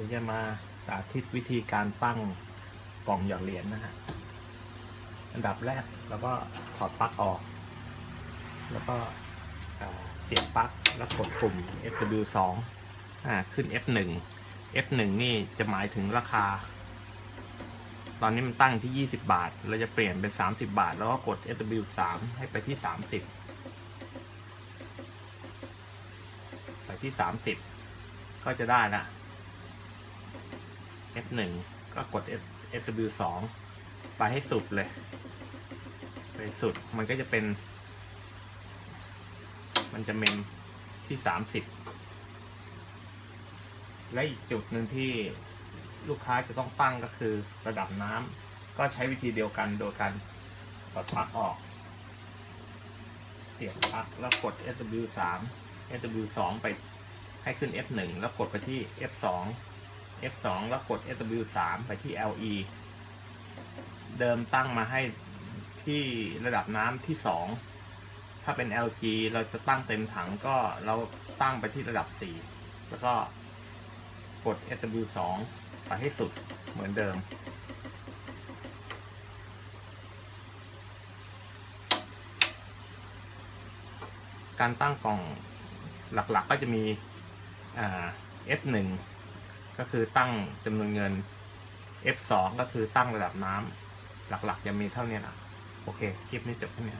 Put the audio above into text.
ดี๋ยวจะมาสาธิตวิธีการตั้งกล่องหยอดเหรียญนะฮะ อันดับแรกเราก็ถอดปลั๊กออก แล้วก็เสียบปลั๊กแล้วกดปุ่ม FW2 อ่าขึ้น F1 F1 นี่จะหมายถึงราคา ตอนนี้มันตั้งที่ 20 บาท เราจะเปลี่ยนเป็น 30 บาท แล้วก็กด FW3 ให้ไปที่ 30 ไปที่ 30 ก็จะได้ละ F1 ก็กด F FW2 ไปให้สุดเลย ไปสุดมันก็จะเป็น มันจะเมนที่ 30 และอีกจุดหนึ่งที่ลูกค้าจะต้องตั้งก็คือระดับน้ำก็ใช้วิธีเดียวกันโดยการถอดปลั๊กออก เสียบปลั๊กแล้วกด SW3 SW2 ไปให้ขึ้น F1 แล้วกดไปที่ F2 F2 แล้วกด SW3 ไปที่ LE เดิมตั้งมาให้ที่ระดับน้ำที่ 2 ถ้าเป็น LG เราจะตั้งเต็มถังก็เราตั้งไปที่ระดับ 4 แล้วก็กด SW2 ไปให้สุดเหมือนเดิม การตั้งกล่องหลักๆก็จะมี F1 ก็คือตั้งจำนวนเงิน F2 ก็คือตั้งระดับน้ำหลักๆจะมีเท่านี้นะโอเค คลิปนี้จบแค่นี้